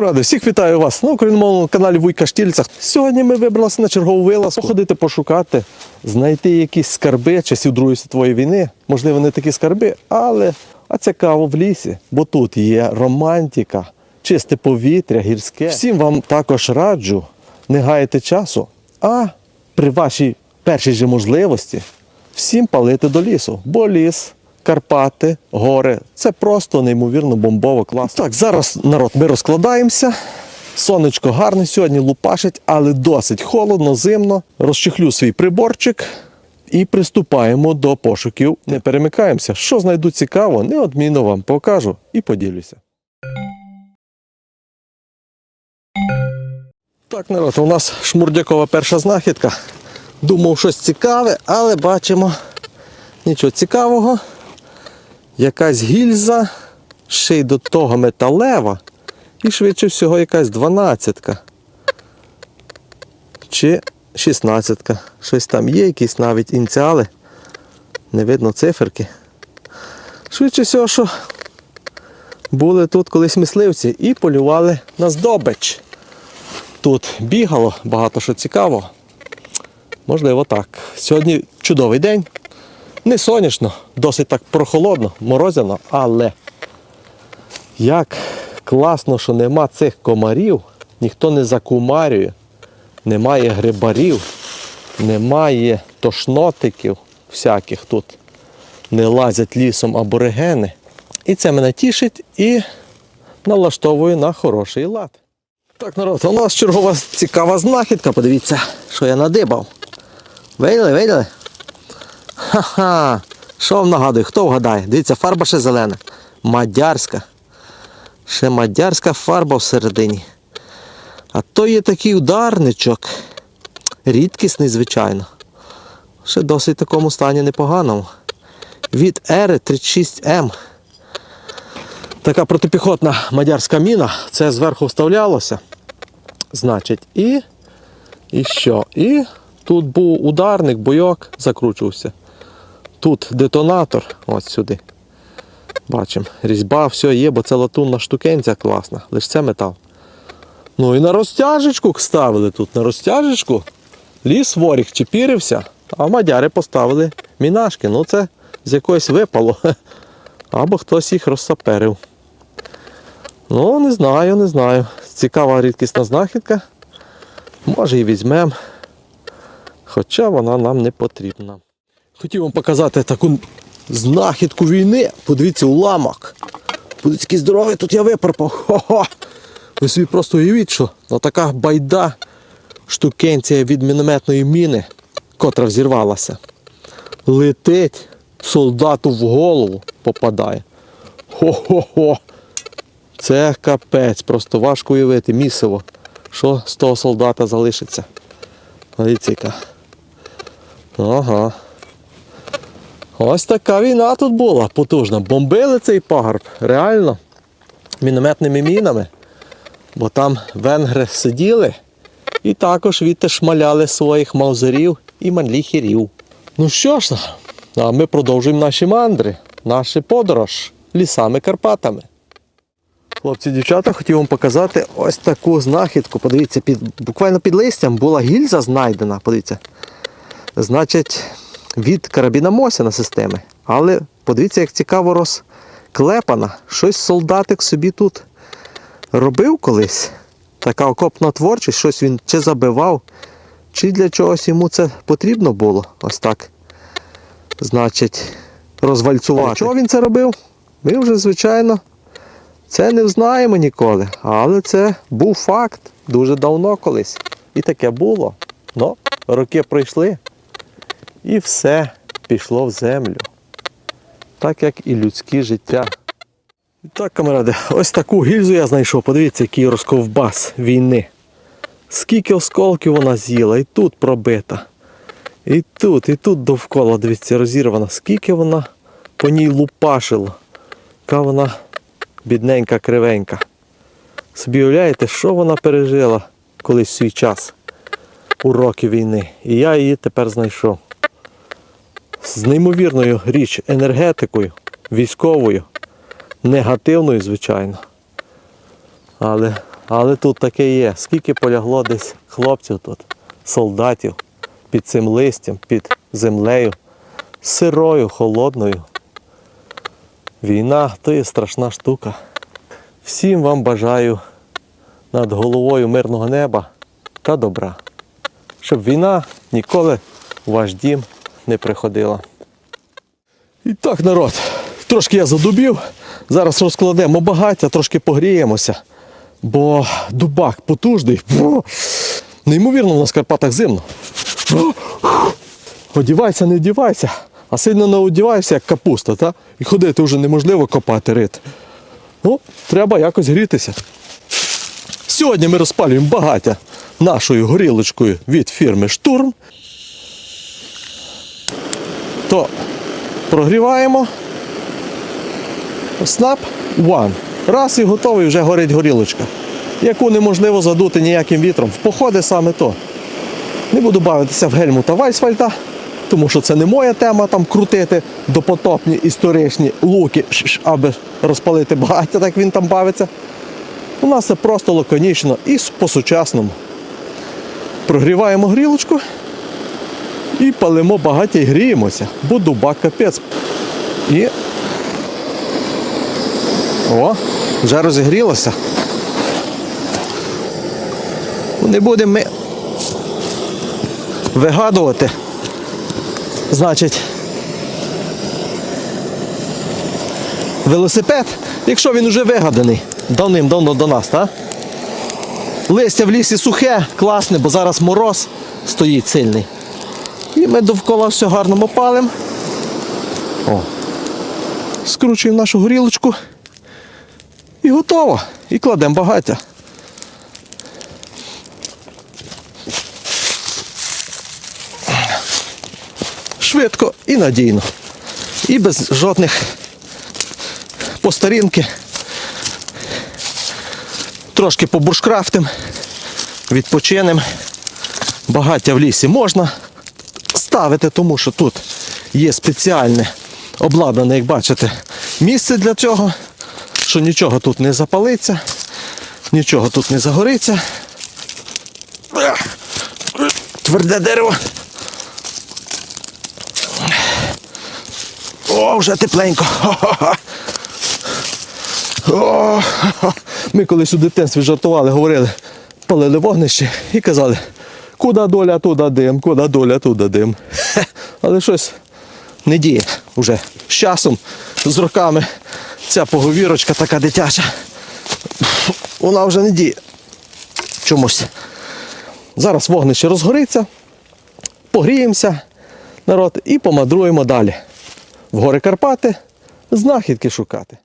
Ради, всіх вітаю вас на україномовному каналі Вуйка Штільцях. Сьогодні ми вибралися на чергову вилазку. Походити пошукати, знайти якісь скарби часів Другої світової війни. Можливо, не такі скарби, але а цікаво в лісі, бо тут є романтика, чисте повітря, гірське. Всім вам також раджу не гаяти часу, а при вашій першій же можливості всім палити до лісу, бо ліс. Карпати, гори. Це просто неймовірно бомбово класно. Так, зараз народ, ми розкладаємося. Сонечко гарне сьогодні лупашить, але досить холодно, зимно. Розчехлю свій приборчик і приступаємо до пошуків. Не перемикаємося. Що знайду цікаво, неодмінно вам покажу і поділюся. Так, народ, у нас шмурдякова перша знахідка. Думав щось цікаве, але бачимо нічого цікавого. Якась гільза, ще й до того металева. І швидше всього якась дванадцятка. Чи шістнадцятка. Щось там є, якісь навіть ініціали. Не видно циферки. Швидше всього, що були тут колись мисливці і полювали на здобич. Тут бігало багато що цікавого. Можливо, так. Сьогодні чудовий день. Не сонячно, досить так прохолодно, морозяно, але як класно, що нема цих комарів, ніхто не закумарює, немає грибарів, немає тошнотиків всяких тут, не лазять лісом аборигени. І це мене тішить і налаштовує на хороший лад. Так, народ, у нас чергова цікава знахідка, подивіться, що я надибав. Видели, видели? Ха-ха. Що вам нагадує? Хто вгадає? Дивіться, фарба ще зелена. Мадярська. Ще мадярська фарба всередині. А то є такий ударничок. Рідкісний, звичайно. Ще досить в такому стані непоганому. Від Ери 36М. Така протипіхотна мадярська міна. Це зверху вставлялося. Значить, і. І що? І тут був ударник, бойок закручувався. Тут детонатор, ось сюди. Бачимо, різьба, все є, бо це латунна штукенця класна, лише це метал. Ну і на розтяжечку ставили тут, на розтяжечку. Ліс воріг чепірився, а мадяри поставили мінашки. Ну це з якоїсь випало. Або хтось їх розсаперив. Ну, не знаю, не знаю. Цікава рідкісна знахідка. Може і візьмемо. Хоча вона нам не потрібна. Хотів вам показати таку знахідку війни. Подивіться, уламок. Який здоровий, тут я випарпав. Хо-хо! Ви собі просто уявіть, що така байда штукенція від мінометної міни, котра взірвалася. Летить, солдату в голову попадає. Хо-хо-хо! Це капець, просто важко уявити місиво, що з того солдата залишиться. Дивіться, яка. Ага. Ось така війна тут була потужна. Бомбили цей пагорб, реально, мінометними мінами. Бо там венгри сиділи і також відти шмаляли своїх маузерів і манліхерів. Ну що ж, а ми продовжуємо наші мандри, нашу подорож лісами Карпатами. Хлопці, дівчата, хотів вам показати ось таку знахідку. Подивіться, під, буквально під листям була гільза знайдена. Подивіться. Значить, від карабіна Мосіна системи. Але подивіться, як цікаво розклепана. Щось солдатик собі тут робив колись. Така окопна творчість, щось він чи забивав, чи для чогось йому це потрібно було. Ось так. Значить, розвальцювати. Чого він це робив? Ми вже, звичайно, це не знаємо ніколи. Але це був факт дуже давно колись. І таке було. Ну, роки пройшли. І все пішло в землю. Так як і людське життя. І так, камеради, ось таку гільзу я знайшов. Подивіться, який розковбас війни. Скільки осколків вона з'їла, і тут пробита. І тут, і тут довкола, дивіться, розірвана. Скільки вона по ній лупашила. Яка вона бідненька, кривенька. Собі уявляєте, що вона пережила колись в свій час у роки війни. І я її тепер знайшов з неймовірною річ енергетикою, військовою, негативною, звичайно. Але але тут таке є. Скільки полягло десь хлопців тут, солдатів під цим листям, під землею, сирою, холодною. Війна то є страшна штука. Всім вам бажаю над головою мирного неба та добра. Щоб війна ніколи у ваш дім не приходила. І так, народ, трошки я задубів. Зараз розкладемо багаття, трошки погріємося. Бо дубак потужний. Неймовірно, в нас Карпатах зимно. Одівайся, не одівайся, а сильно не одівайся, як капуста, та? і ходити вже неможливо копати рит. Ну, треба якось грітися. Сьогодні ми розпалюємо багаття нашою горілочкою від фірми Штурм. То прогріваємо. Snap One. Раз і готовий, вже горить горілочка, яку неможливо задути ніяким вітром. В походи саме то. Не буду бавитися в Гельмута Вайсфальта, тому що це не моя тема там крутити допотопні історичні луки, аби розпалити багаття, так він там бавиться. У нас це просто лаконічно і по-сучасному. Прогріваємо грілочку і палимо багаття і гріємося, бо дубак капець. І. О, вже розігрілося. Не будемо ми вигадувати. Значить, велосипед, якщо він вже вигаданий давним-давно до нас, так? Листя в лісі сухе, класне, бо зараз мороз стоїть сильний. І ми довкола все гарно мопалимо. О. Скручуємо нашу горілочку. І готово. І кладемо багаття. Швидко і надійно. І без жодних постарінки. Трошки побушкрафтим, відпочинем. Багаття в лісі можна ставити, тому що тут є спеціальне обладнане, як бачите, місце для цього, що нічого тут не запалиться, нічого тут не загориться. Тверде дерево. О, вже тепленько. О. Ми колись у дитинстві жартували, говорили, палили вогнище і казали, куди доля, туди дим, куди доля, туди дим. Хе, Але щось не діє вже. З часом, з роками, ця поговірочка така дитяча, вона вже не діє. Чомусь. Зараз вогнище розгориться, погріємося, народ, і помандруємо далі. В гори Карпати знахідки шукати.